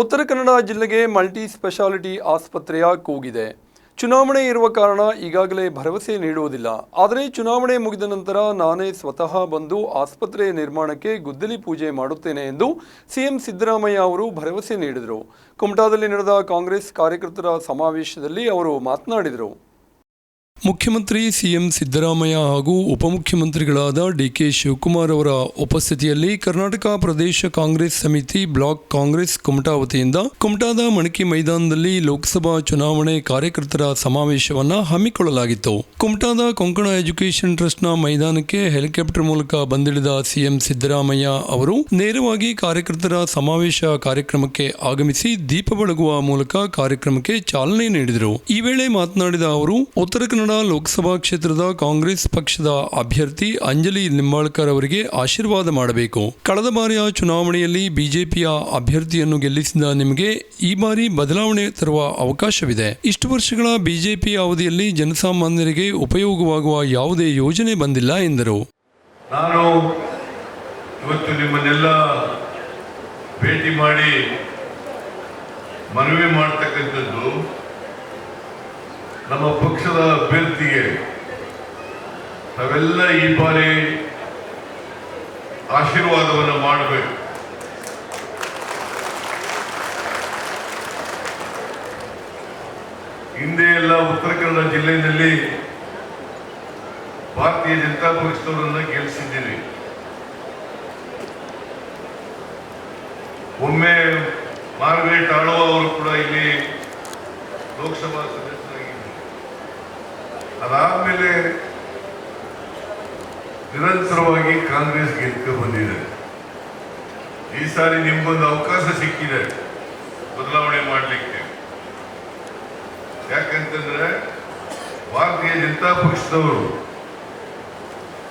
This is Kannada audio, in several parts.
ಉತ್ತರ ಕನ್ನಡ ಜಿಲ್ಲೆಗೆ ಮಲ್ಟಿ ಸ್ಪೆಷಾಲಿಟಿ ಆಸ್ಪತ್ರೆಯ ಕೂಗಿದೆ. ಚುನಾವಣೆ ಇರುವ ಕಾರಣ ಈಗಾಗಲೇ ಭರವಸೆ ನೀಡುವುದಿಲ್ಲ. ಆದರೆ ಚುನಾವಣೆ ಮುಗಿದ ನಂತರ ನಾನೇ ಸ್ವತಃ ಬಂದು ಆಸ್ಪತ್ರೆ ನಿರ್ಮಾಣಕ್ಕೆ ಗುದ್ದಲಿ ಪೂಜೆ ಮಾಡುತ್ತೇನೆ ಎಂದು ಸಿಎಂ ಸಿದ್ದರಾಮಯ್ಯ ಅವರು ಭರವಸೆ ನೀಡಿದರು. ಕುಮಟಾದಲ್ಲಿ ನಡೆದ ಕಾಂಗ್ರೆಸ್ ಕಾರ್ಯಕರ್ತರ ಸಮಾವೇಶದಲ್ಲಿ ಅವರು ಮಾತನಾಡಿದರು. ಮುಖ್ಯಮಂತ್ರಿ ಸಿಎಂ ಸಿದ್ದರಾಮಯ್ಯ ಹಾಗೂ ಉಪಮುಖ್ಯಮಂತ್ರಿಗಳಾದ ಡಿಕೆ ಶಿವಕುಮಾರ್ ಅವರ ಉಪಸ್ಥಿತಿಯಲ್ಲಿ ಕರ್ನಾಟಕ ಪ್ರದೇಶ ಕಾಂಗ್ರೆಸ್ ಸಮಿತಿ ಬ್ಲಾಕ್ ಕಾಂಗ್ರೆಸ್ ಕುಮಟಾ ವತಿಯಿಂದ ಕುಮಟಾದ ಮಣಕಿ ಮೈದಾನದಲ್ಲಿ ಲೋಕಸಭಾ ಚುನಾವಣೆ ಕಾರ್ಯಕರ್ತರ ಸಮಾವೇಶವನ್ನು ಹಮ್ಮಿಕೊಳ್ಳಲಾಗಿತ್ತು. ಕುಮಟಾದ ಕೊಂಕಣ ಎಜುಕೇಷನ್ ಟ್ರಸ್ಟ್ನ ಮೈದಾನಕ್ಕೆ ಹೆಲಿಕಾಪ್ಟರ್ ಮೂಲಕ ಬಂದಿಳಿದ ಸಿಎಂ ಸಿದ್ದರಾಮಯ್ಯ ಅವರು ನೇರವಾಗಿ ಕಾರ್ಯಕರ್ತರ ಸಮಾವೇಶ ಕಾರ್ಯಕ್ರಮಕ್ಕೆ ಆಗಮಿಸಿ ದೀಪ ಬೆಳಗುವ ಮೂಲಕ ಕಾರ್ಯಕ್ರಮಕ್ಕೆ ಚಾಲನೆ ನೀಡಿದರು. ಈ ವೇಳೆ ಮಾತನಾಡಿದ ಅವರು, ಉತ್ತರ ಕನ್ನಡ ಲೋಕಸಭಾ ಕ್ಷೇತ್ರದ ಕಾಂಗ್ರೆಸ್ ಪಕ್ಷದ ಅಭ್ಯರ್ಥಿ ಅಂಜಲಿ ನಿಂಬಾಳ್ಕರ್ ಅವರಿಗೆ ಆಶೀರ್ವಾದ ಮಾಡಬೇಕು. ಕಳೆದ ಬಾರಿಯ ಚುನಾವಣೆಯಲ್ಲಿ ಬಿಜೆಪಿಯ ಅಭ್ಯರ್ಥಿಯನ್ನು ಗೆಲ್ಲಿಸಿದ ನಿಮಗೆ ಈ ಬಾರಿ ಬದಲಾವಣೆ ತರುವ ಅವಕಾಶವಿದೆ. ಇಷ್ಟು ವರ್ಷಗಳ ಬಿಜೆಪಿ ಅವಧಿಯಲ್ಲಿ ಜನಸಾಮಾನ್ಯರಿಗೆ ಉಪಯೋಗವಾಗುವ ಯಾವುದೇ ಯೋಜನೆ ಬಂದಿಲ್ಲ ಎಂದರು. ನಾನು ಇವತ್ತು ನಿಮ್ಮನ್ನೆಲ್ಲ ಭೇಟಿ ಮಾಡಿ ಮನವಿ ಮಾಡ್ತಕ್ಕಂಥದ್ದು ನಮ್ಮ ಪಕ್ಷದ ಅಭ್ಯರ್ಥಿಗೆ ನಾವೆಲ್ಲ ಈ ಬಾರಿ ಆಶೀರ್ವಾದವನ್ನು ಮಾಡಬೇಕು. ಹಿಂದೆ ಎಲ್ಲ ಉತ್ತರ ಕನ್ನಡ ಜಿಲ್ಲೆಯಲ್ಲಿ ಭಾರತೀಯ ಜನತಾ ಪಕ್ಷದವರನ್ನ ಗೆಲ್ಲಿಸಿದ್ದೀವಿ ಒಮ್ಮೆ ಮಾರ್ಗರೇಟ್ ಆಳುವ ಅವರು ಕೂಡ ಇಲ್ಲಿ ಲೋಕಸಭಾ ಅದಾದ್ಮೇಲೆ ನಿರಂತರವಾಗಿ ಕಾಂಗ್ರೆಸ್ ಗೆದ್ಕೊಂಡು ಬಂದಿದೆ. ಈ ಸಾರಿ ನಿಮ್ಗೊಂದು ಅವಕಾಶ ಸಿಕ್ಕಿದೆ. ಬದಲಾವಣೆ ಮಾಡಲಿಕ್ಕೆ. ಯಾಕಂತಂದ್ರೆ ಭಾರತೀಯ ಜನತಾ ಪಕ್ಷದವರು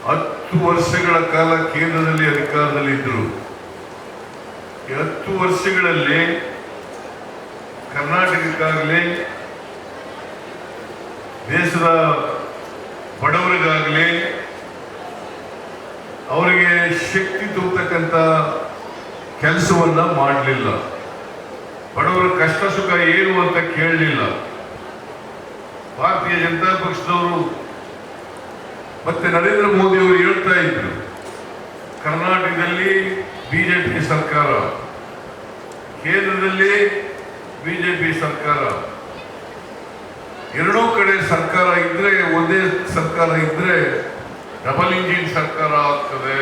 ಹತ್ತು ವರ್ಷಗಳ ಕಾಲ ಕೇಂದ್ರದಲ್ಲಿ ಅಧಿಕಾರದಲ್ಲಿ ಇದ್ದರು ಈ ಹತ್ತು ವರ್ಷಗಳಲ್ಲಿ ಕರ್ನಾಟಕಕ್ಕಾಗಲಿ ದೇಶದ ಬಡವರಿಗಾಗಲಿ ಅವರಿಗೆ ಶಕ್ತಿ ತುಂಬತಕ್ಕಂಥ ಕೆಲಸವನ್ನ ಮಾಡಲಿಲ್ಲ. ಬಡವರ ಕಷ್ಟ ಸುಖ ಏನು ಅಂತ ಕೇಳಲಿಲ್ಲ. ಭಾರತೀಯ ಜನತಾ ಪಕ್ಷದವರು ಮತ್ತೆ ನರೇಂದ್ರ ಮೋದಿ ಅವರು ಹೇಳ್ತಾ ಇದ್ರು, ಕರ್ನಾಟಕದಲ್ಲಿ ಬಿಜೆಪಿ ಸರ್ಕಾರ, ಕೇಂದ್ರದಲ್ಲಿ ಬಿಜೆಪಿ ಸರ್ಕಾರ. ಎರಡೂ ಕಡೆ ಸರ್ಕಾರ ಇದ್ರೆ ಒಂದೇ ಸರ್ಕಾರ ಇದ್ರೆ ಡಬಲ್ ಇಂಜಿನ್ ಸರ್ಕಾರ ಆಗ್ತದೆ.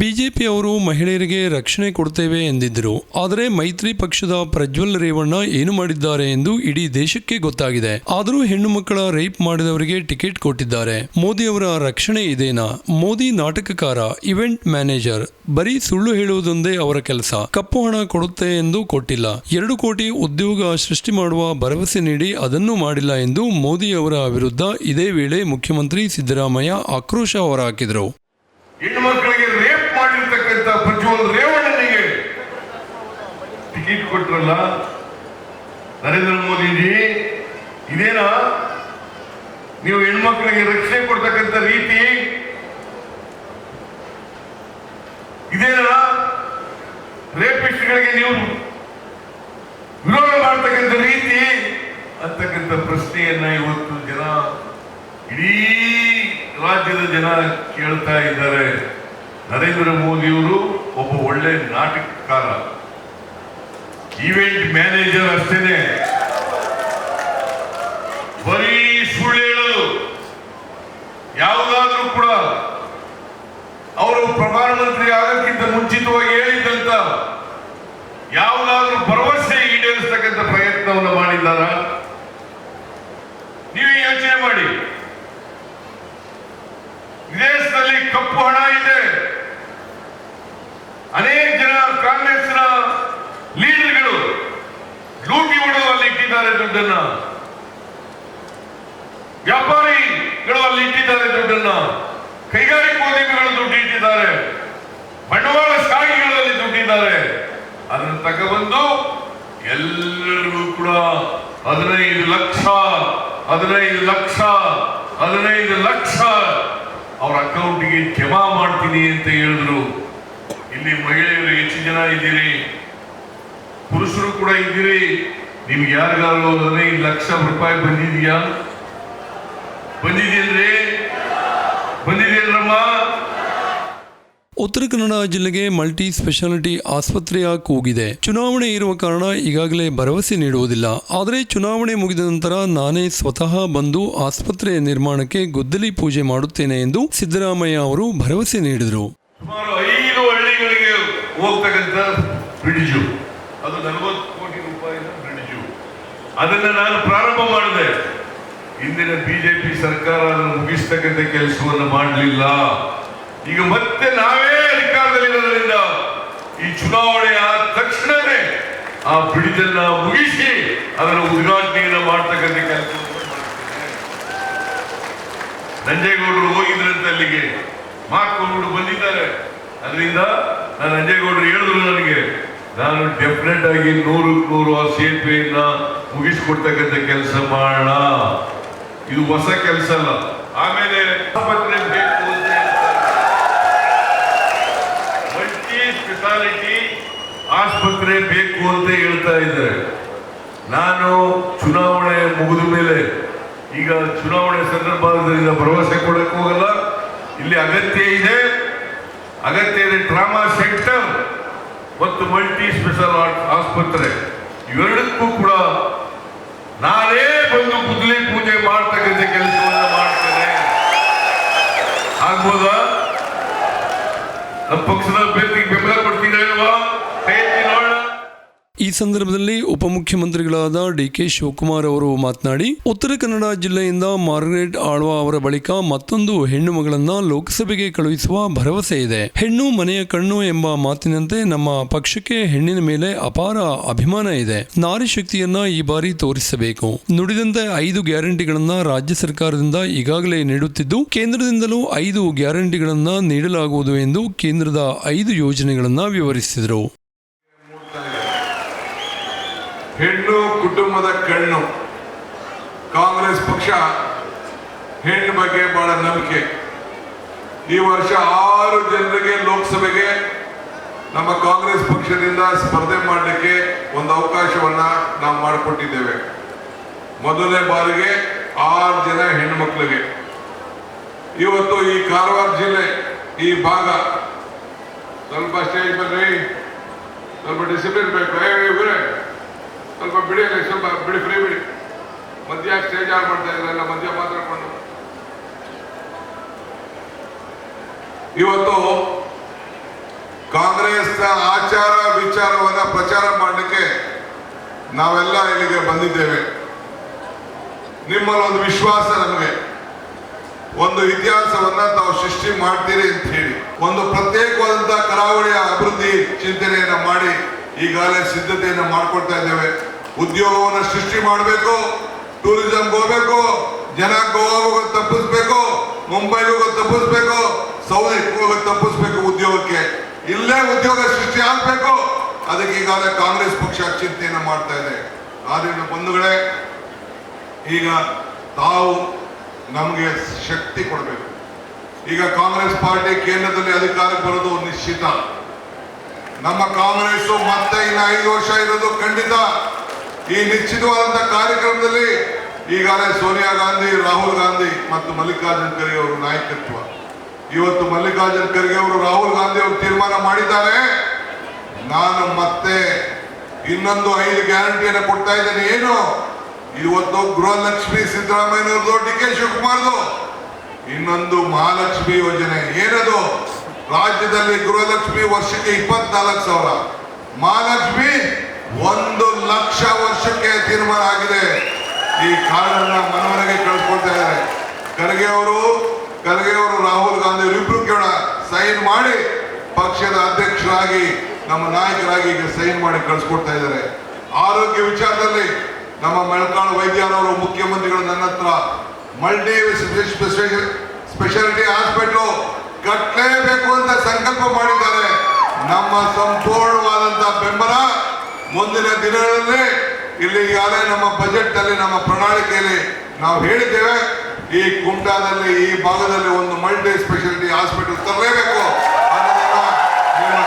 ಬಿಜೆಪಿ ಅವರು ಮಹಿಳೆಯರಿಗೆ ರಕ್ಷಣೆ ಕೊಡ್ತೇವೆ ಎಂದಿದ್ದರು. ಆದರೆ ಮೈತ್ರಿ ಪಕ್ಷದ ಪ್ರಜ್ವಲ್ ರೇವಣ್ಣ ಏನು ಮಾಡಿದ್ದಾರೆ ಎಂದು ಇಡೀ ದೇಶಕ್ಕೆ ಗೊತ್ತಾಗಿದೆ. ಆದರೂ ಹೆಣ್ಣು ಮಕ್ಕಳ ರೇಪ್ ಮಾಡಿದವರಿಗೆ ಟಿಕೆಟ್ ಕೊಟ್ಟಿದ್ದಾರೆ. ಮೋದಿ ಅವರ ರಕ್ಷಣೆ ಇದೇನಾ? ಮೋದಿ ನಾಟಕಕಾರ, ಇವೆಂಟ್ ಮ್ಯಾನೇಜರ್, ಬರೀ ಸುಳ್ಳು ಹೇಳುವುದೊಂದೇ ಅವರ ಕೆಲಸ. ಕಪ್ಪು ಹಣ ಕೊಡುತ್ತೆ ಎಂದು ಕೊಟ್ಟಿಲ್ಲ. ಎರಡು ಕೋಟಿ ಉದ್ಯೋಗ ಸೃಷ್ಟಿ ಮಾಡುವ ಭರವಸೆ ನೀಡಿ ಅದನ್ನು ಮಾಡಿಲ್ಲ ಎಂದು ಮೋದಿ ಅವರ ವಿರುದ್ಧ ಇದೇ ವೇಳೆ ಮುಖ್ಯಮಂತ್ರಿ ಸಿದ್ದರಾಮಯ್ಯ ಆಕ್ರೋಶ ಹೊರಹಾಕಿದರು ಹೆಣ್ಣು ಮಕ್ಕಳಿಗೆ ರೇಪ್ ಮಾಡಿರ್ತಕ್ಕಂಥ ಪ್ರಜ್ವಲ್ ರೇವಣ್ಣನಿಗೆ ಟಿಕೆಟ್ ಕೊಟ್ರಲ್ಲ, ನರೇಂದ್ರ ಮೋದಿಜಿ ಇದೇನಾ? ನೀವು ಹೆಣ್ಮಕ್ಳಿಗೆ ರಕ್ಷಣೆ ಕೊಡ್ತಕ್ಕಂಥ ರೀತಿ? ಇದೇನಾ? ರೇಪಿಸ್ಟ್ಗಳಿಗೆ ನೀವು ವಿರೋಧ ಮಾಡ್ತಕ್ಕಂಥ ರೀತಿ? ಅಂತಕ್ಕಂಥ ಪ್ರಶ್ನೆಯನ್ನ ಇವತ್ತು ಜನ, ಇಡೀ ರಾಜ್ಯದ ಜನ ಕೇಳ್ತಾ ಇದ್ದಾರೆ. ನರೇಂದ್ರ ಮೋದಿಯವರು ಒಳ್ಳೆ ನಾಟಕಕಾರ. ಈವೆಂಟ್ ಮ್ಯಾನೇಜರ್ ಅಷ್ಟೇನೆ. ಬರೀ ಸುಳ್ಳು ಹೇಳೋದು. ಯಾವುದಾದ್ರೂ ಕೂಡ ಅವರು ಪ್ರಧಾನಮಂತ್ರಿ ಆಗಕ್ಕಿಂತ ಮುಂಚಿತವಾಗಿ ಹೇಳಿದ್ದಂತ ಯಾವುದಾದ್ರೂ ಭರವಸೆ ಈಡೇರಿಸ್ತಕ್ಕಂಥ ಪ್ರಯತ್ನವನ್ನು ಮಾಡಿದ್ದಾರ? ನೀವೇ ಯೋಚನೆ ಮಾಡಿ ವಿದೇಶದಲ್ಲಿ ಕಪ್ಪು ಹಣ ಇದೆ ಅನೇಕ ಜನ ಕಾಂಗ್ರೆಸ್ನ ಲೀಡರ್ಗಳು ಲೂಟಿ ಹೊಡೆದು ಅಲ್ಲಿ ಇಟ್ಟಿದ್ದಾರೆ ದುಡ್ಡನ್ನ ವ್ಯಾಪಾರಿಗಳು ಅಲ್ಲಿ ಇಟ್ಟಿದ್ದಾರೆ ದುಡ್ಡನ್ನ ಕೈಗಾರಿಕೋದ್ಯಮಿಗಳು ದುಡ್ಡು ಇಟ್ಟಿದ್ದಾರೆ. ಬಂಡವಾಳ ಶಾಹಿಗಳಲ್ಲಿ ದುಡ್ಡಿದ್ದಾರೆ ಅದನ್ನು ತಗೊಬಂದು ಎಲ್ಲರಿಗೂ ಕೂಡ ಹದಿನೈದು ಲಕ್ಷ ಹದಿನೈದು ಲಕ್ಷ ಹದಿನೈದು ಲಕ್ಷ ಅವ್ರ ಅಕೌಂಟಿಗೆ ಜಮಾ ಮಾಡ್ತೀನಿ ಅಂತ ಹೇಳಿದ್ರು. ಇಲ್ಲಿ ಮಹಿಳೆಯರು ಹೆಚ್ಚು ಜನ ಇದ್ದೀರಿ. ಪುರುಷರು ಕೂಡ ಇದ್ದೀರಿ. ನಿಮ್ಗೆ ಯಾರಿಗಾದ್ರು ಹದಿನೈದು ಲಕ್ಷ ರೂಪಾಯಿ ಬಂದಿದೆಯಾ? ಬಂದಿದೆಯಲ್ರಿ ಉತ್ತರ ಕನ್ನಡ ಜಿಲ್ಲೆಗೆ ಮಲ್ಟಿ ಸ್ಪೆಷಾಲಿಟಿ ಆಸ್ಪತ್ರೆಯ ಕೂಗಿದೆ ಚುನಾವಣೆ ಇರುವ ಕಾರಣ ಈಗಾಗಲೇ ಭರವಸೆ ನೀಡುವುದಿಲ್ಲ. ಆದರೆ ಚುನಾವಣೆ ಮುಗಿದ ನಂತರ ನಾನೇ ಸ್ವತಃ ಬಂದು ಆಸ್ಪತ್ರೆ ನಿರ್ಮಾಣಕ್ಕೆ ಗುದ್ದಲಿ ಪೂಜೆ ಮಾಡುತ್ತೇನೆ ಎಂದು ಸಿದ್ದರಾಮಯ್ಯ ಅವರು ಭರವಸೆ ನೀಡಿದರು. ಸುಮಾರು ಇಂದಿನ ಬಿಜೆಪಿ ಸರ್ಕಾರ ಅದನ್ನು ಮುಗಿಸ್ತಕ್ಕಂಥ ಕೆಲಸವನ್ನು ಮಾಡಲಿಲ್ಲ. ಈಗ ಮತ್ತೆ ನಾವೇ ಅಧಿಕಾರದಲ್ಲಿರೋದ್ರಿಂದ ಈ ಚುನಾವಣೆ ಆದ ತಕ್ಷಣವೇ ಆ ಬಿಡಿದನ್ನ ಮುಗಿಸಿ ಅದರ ಉದ್ಘಾಟನೆಯನ್ನು ಮಾಡ್ತಕ್ಕಂಥ ಕೆಲಸ. ನಂಜೇಗೌಡರು ಹೋಗಿದ್ರಂತ ಅಲ್ಲಿಗೆ. ಮಾರ್ಕೊಂಡು ಬಂದಿದ್ದಾರೆ. ಅದರಿಂದ ನಾನು ನಂಜೇಗೌಡರು ಹೇಳಿದ್ರು ನನಗೆ, ನಾನು ಡೆಫಿನೆಟ್ ಆಗಿ ನೂರು ನೂರು ಆ ಸೇತುವೆಯನ್ನ ಮುಗಿಸ್ಕೊಡ್ತಕ್ಕಂಥ ಕೆಲಸ ಮಾಡೋಣ. ಇದು ಹೊಸ ಕೆಲಸ ಅಲ್ಲ. ಆಮೇಲೆ ಬೇಕು ಆಸ್ಪತ್ರೆ ಬೇಕು ಅಂತ ಹೇಳ್ತಾ ಇದ್ದಾರೆ. ನಾನು ಚುನಾವಣೆ ಮುಗಿದ ಮೇಲೆ ಈಗ ಚುನಾವಣೆ ಸಂದರ್ಭದಲ್ಲಿ ಭರವಸೆ ಕೊಡಕ್ಕೆ ಹೋಗಲ್ಲ. ಇಲ್ಲಿ ಅಗತ್ಯ ಇದೆ. ಅಗತ್ಯ ಇದೆ ಟ್ರಾಮಾ ಸೆಂಟರ್ ಮತ್ತು ಮಲ್ಟಿ ಸ್ಪೆಷಲ್ ಆಸ್ಪತ್ರೆ. ಇವೆರಡಕ್ಕೂ ಕೂಡ ನಾನೇ ಬಂದು ಕುದಲಿ ಪೂಜೆ ಮಾಡ್ತಕ್ಕಂಥ ಕೆಲಸವನ್ನು ಮಾಡ್ತೇನೆ. ಆಗ್ಬೋದಾ? ಪಕ್ಷದ ಅಭ್ಯರ್ಥಿಗೆ ಬೆಂಬಲ ಕೊಡ್ತೀರಾ ಈ ಸಂದರ್ಭದಲ್ಲಿ ಉಪಮುಖ್ಯಮಂತ್ರಿಗಳಾದ ಡಿ ಕೆ ಶಿವಕುಮಾರ್ ಅವರು ಮಾತನಾಡಿ, ಉತ್ತರ ಕನ್ನಡ ಜಿಲ್ಲೆಯಿಂದ ಮಾರ್ಗರೇಟ್ ಆಳ್ವ ಅವರ ಬಳಿಕ ಮತ್ತೊಂದು ಹೆಣ್ಣು ಮಗಳನ್ನ ಲೋಕಸಭೆಗೆ ಕಳುಹಿಸುವ ಭರವಸೆ ಇದೆ. ಹೆಣ್ಣು ಮನೆಯ ಕಣ್ಣು ಎಂಬ ಮಾತಿನಂತೆ ನಮ್ಮ ಪಕ್ಷಕ್ಕೆ ಹೆಣ್ಣಿನ ಮೇಲೆ ಅಪಾರ ಅಭಿಮಾನ ಇದೆ. ನಾರಿ ಶಕ್ತಿಯನ್ನ ಈ ಬಾರಿ ತೋರಿಸಬೇಕು. ನುಡಿದಂತೆ ಐದು ಗ್ಯಾರಂಟಿಗಳನ್ನ ರಾಜ್ಯ ಸರ್ಕಾರದಿಂದ ಈಗಾಗಲೇ ನೀಡುತ್ತಿದ್ದು, ಕೇಂದ್ರದಿಂದಲೂ ಐದು ಗ್ಯಾರಂಟಿಗಳನ್ನ ನೀಡಲಾಗುವುದು ಎಂದು ಕೇಂದ್ರದ ಐದು ಯೋಜನೆಗಳನ್ನ ವಿವರಿಸಿದರು. ಹೆಣ್ಣು ಕುಟುಂಬದ ಕಣ್ಣು. ಕಾಂಗ್ರೆಸ್ ಪಕ್ಷ ಹೆಣ್ಣು ಬಗ್ಗೆ ಬಹಳ ನಂಬಿಕೆ. ಈ ವರ್ಷ ಆರು ಜನರಿಗೆ ಲೋಕಸಭೆಗೆ ನಮ್ಮ ಕಾಂಗ್ರೆಸ್ ಪಕ್ಷದಿಂದ ಸ್ಪರ್ಧೆ ಮಾಡಲಿಕ್ಕೆ ಒಂದು ಅವಕಾಶವನ್ನ ನಾವು ಮಾಡಿಕೊಟ್ಟಿದ್ದೇವೆ. ಮೊದಲನೇ ಬಾರಿಗೆ ಆರು ಜನ ಹೆಣ್ಮಕ್ಳಿಗೆ ಇವತ್ತು ಈ ಕಾರವಾರ ಜಿಲ್ಲೆ, ಈ ಭಾಗ, ಸ್ವಲ್ಪ ಸ್ಟೇಜ್ ಬರ್ರಿ ಸ್ವಲ್ಪ ಡಿಸಿಪ್ಲಿನ್ ಬೇಕು. ಸ್ವಲ್ಪ ಬಿಡಿ ಸ್ವಲ್ಪ ಬಿಡಿ ಫ್ರೀ ಬಿಡಿ. ಮಧ್ಯ ಸ್ಟೇಜ್ ಆನ್ ಮಾಡ್ತಾ ಇದ್ರಲ್ಲ ಮಧ್ಯ ಮಾತಾಡ್ಕೊಂಡು. ಇವತ್ತು ಕಾಂಗ್ರೆಸ್ ಆಚಾರ ವಿಚಾರವನ್ನ ಪ್ರಚಾರ ಮಾಡಲಿಕ್ಕೆ ನಾವೆಲ್ಲ ಇಲ್ಲಿಗೆ ಬಂದಿದ್ದೇವೆ. ನಿಮ್ಮಲ್ಲಿ ಒಂದು ವಿಶ್ವಾಸ ನಮಗೆ. ಒಂದು ಇತಿಹಾಸವನ್ನ ತಾವು ಸೃಷ್ಟಿ ಮಾಡ್ತೀರಿ ಅಂತ ಹೇಳಿ. ಒಂದು ಪ್ರತ್ಯೇಕವಾದಂತಹ ಕರಾವಳಿಯ ಅಭಿವೃದ್ಧಿ ಚಿಂತನೆಯನ್ನ ಮಾಡಿ ಈಗಾಗಲೇ ಸಿದ್ಧತೆಯನ್ನ ಮಾಡ್ಕೊಳ್ತಾ ಇದ್ದೇವೆ. ಉದ್ಯೋಗವನ್ನ ಸೃಷ್ಟಿ ಮಾಡಬೇಕು, ಟೂರಿಸಂ ಹೋಗ್ಬೇಕು, ಜನ ಗೋವಾ ಹೋಗೋದು ತಪ್ಪಿಸ್ಬೇಕು, ಮುಂಬೈಗೆ ಹೋಗೋದು ತಪ್ಪಿಸ್ಬೇಕು ಸೌದಿ ಹೋಗಿ ತಪ್ಪಿಸ್ಬೇಕು ಉದ್ಯೋಗಕ್ಕೆ. ಇಲ್ಲೇ ಉದ್ಯೋಗ ಸೃಷ್ಟಿ ಆಗ್ಬೇಕು. ಅದಕ್ಕೆ ಈಗಾಗಲೇ ಕಾಂಗ್ರೆಸ್ ಪಕ್ಷ ಚಿಂತೆಯನ್ನು ಮಾಡ್ತಾ ಇದೆ. ಆದ್ರಿಂದ ಬಂಧುಗಳೇ, ಈಗ ತಾವು ನಮಗೆ ಶಕ್ತಿ ಕೊಡಬೇಕು. ಈಗ ಕಾಂಗ್ರೆಸ್ ಪಾರ್ಟಿ ಕೇಂದ್ರದಲ್ಲಿ ಅಧಿಕಾರಕ್ಕೆ ಬರೋದು ನಿಶ್ಚಿತ. ನಮ್ಮ ಕಾಂಗ್ರೆಸ್ ಮತ್ತೆ ಇನ್ನು ಐದು ವರ್ಷ ಇರೋದು ಖಂಡಿತ. ಈ ನಿಶ್ಚಿತವಾದಂತಹ ಕಾರ್ಯಕ್ರಮದಲ್ಲಿ ಈಗಾಗಲೇ ಸೋನಿಯಾ ಗಾಂಧಿ, ರಾಹುಲ್ ಗಾಂಧಿ ಮತ್ತು ಮಲ್ಲಿಕಾರ್ಜುನ್ ಖರ್ಗೆ ಅವರು ನಾಯಕತ್ವ. ಇವತ್ತು ಮಲ್ಲಿಕಾರ್ಜುನ್ ಖರ್ಗೆ ಅವರು, ರಾಹುಲ್ ಗಾಂಧಿ ಅವರು ತೀರ್ಮಾನ ಮಾಡಿದ್ದಾರೆ. ನಾನು ಮತ್ತೆ ಇನ್ನೊಂದು ಐದು ಗ್ಯಾರಂಟಿಯನ್ನು ಕೊಡ್ತಾ ಇದ್ದೇನೆ. ಏನು? ಇವತ್ತು ಗೃಹಲಕ್ಷ್ಮಿ ಸಿದ್ದರಾಮಯ್ಯನವ್ರದ್ದು ಡಿ ಕೆ ಶಿವಕುಮಾರ್ದು. ಇನ್ನೊಂದು ಮಹಾಲಕ್ಷ್ಮಿ ಯೋಜನೆ. ಏನದು? ರಾಜ್ಯದಲ್ಲಿ ಗೃಹಲಕ್ಷ್ಮಿ ವರ್ಷಕ್ಕೆ ಇಪ್ಪತ್ನಾಲ್ಕು ಸಾವಿರ. ಮಹಾಲಕ್ಷ್ಮಿ? ಒಂದು ಲಕ್ಷ ವರ್ಷಕ್ಕೆ ತೀರ್ಮಾನ ಆಗಿದೆ. ಈ ಕಾರ್ಡನ್ನ ಮನವರಿಗೆ ಕಳಿಸ್ಕೊಳ್ತಾ ಇದ್ದಾರೆ. ಖರ್ಗೆ ಅವರು ಖರ್ಗೆ ಅವರು ರಾಹುಲ್ ಗಾಂಧಿ ಇಬ್ರು ಕೇಳ ಸೈನ್ ಮಾಡಿ ಪಕ್ಷದ ಅಧ್ಯಕ್ಷರಾಗಿ, ನಮ್ಮ ನಾಯಕರಾಗಿ ಈಗ ಸೈನ್ ಮಾಡಿ ಕಳ್ಸ್ಕೊಡ್ತಾ ಇದ್ದಾರೆ. ಆರೋಗ್ಯ ವಿಚಾರದಲ್ಲಿ ನಮ್ಮ ಮೆಳ್ಕಾಳು ವೈದ್ಯರವರು, ಮುಖ್ಯಮಂತ್ರಿಗಳು ನನ್ನ ಹತ್ರ ಮಲ್ಟಿ ಸ್ಪೆಷಾಲಿಟಿ ಹಾಸ್ಪಿಟ್ಲು ಕಟ್ಟಲೇಬೇಕು ಅಂತ ಸಂಕಲ್ಪ ಮಾಡಿದ್ದಾರೆ. ನಮ್ಮ ಸಂಪೂರ್ಣವಾದಂತಹ ಬೆಂಬಲ ಮುಂದಿನ ದಿನಗಳಲ್ಲಿ ಇಲ್ಲಿ ಈಗಾಗಲೇ ನಮ್ಮ ಬಜೆಟ್ ಅಲ್ಲಿ, ನಮ್ಮ ಪ್ರಣಾಳಿಕೆಯಲ್ಲಿ ನಾವು ಹೇಳಿದ್ದೇವೆ, ಈ ಕುಮಟಾದಲ್ಲಿ ಈ ಭಾಗದಲ್ಲಿ ಒಂದು ಮಲ್ಟಿ ಸ್ಪೆಷಾಲಿಟಿ ಹಾಸ್ಪಿಟಲ್ ತರಲೇಬೇಕು ಅನ್ನೋದನ್ನ ನಿಮ್ಮ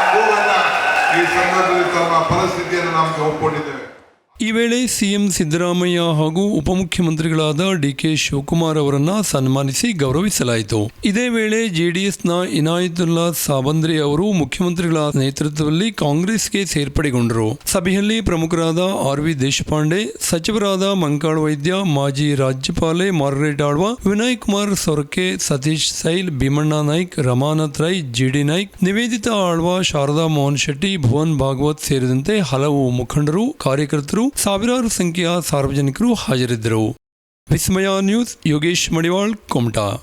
ಈ ಸಂದರ್ಭದಲ್ಲಿ ತಮ್ಮ ಪರಿಸ್ಥಿತಿಯನ್ನು ನಾವು ಒಪ್ಪಿಕೊಂಡಿದ್ದೇವೆ ಈ ವೇಳೆ ಸಿಎಂ ಸಿದ್ದರಾಮಯ್ಯ ಹಾಗೂ ಉಪಮುಖ್ಯಮಂತ್ರಿಗಳಾದ ಡಿಕೆ ಶಿವಕುಮಾರ್ ಅವರನ್ನ ಸನ್ಮಾನಿಸಿ ಗೌರವಿಸಲಾಯಿತು. ಇದೇ ವೇಳೆ ಜೆಡಿಎಸ್ನ ಇನಾಯತುಲ್ಲಾ ಸಾಬಂದ್ರಿ ಅವರು ಮುಖ್ಯಮಂತ್ರಿಗಳ ನೇತೃತ್ವದಲ್ಲಿ ಕಾಂಗ್ರೆಸ್ಗೆ ಸೇರ್ಪಡೆಗೊಂಡರು. ಸಭೆಯಲ್ಲಿ ಪ್ರಮುಖರಾದ ಆರ್ ವಿ ದೇಶಪಾಂಡೆ, ಸಚಿವರಾದ ಮಂಕಾಳ್ ವೈದ್ಯ, ಮಾಜಿ ರಾಜ್ಯಪಾಲೆ ಮಾರ್ಗರೇಟ್ ಆಳ್ವ, ವಿನಯ್ ಕುಮಾರ್ ಸೊರಕೆ, ಸತೀಶ್ ಸೈಲ್, ಭೀಮಣ್ಣ ನಾಯ್ಕ್, ರಮಾನಾಥ್ ರೈ ಜಿಡಿ ನಾಯ್ಕ್, ನಿವೇದಿತಾ ಆಳ್ವ, ಶಾರದಾ ಮೋಹನ್ ಶೆಟ್ಟಿ, ಭುವನ್ ಭಾಗವತ್ ಸೇರಿದಂತೆ ಹಲವು ಮುಖಂಡರು, ಕಾರ್ಯಕರ್ತರು ಸಾವಿರಾರು ಸಂಖ್ಯೆಯ ಸಾರ್ವಜನಿಕರು ಹಾಜರಿದ್ದರು. ವಿಸ್ಮಯ ನ್ಯೂಸ್ ಯೋಗೇಶ್ ಮಡಿವಾಳ್ ಕೊಮಟಾ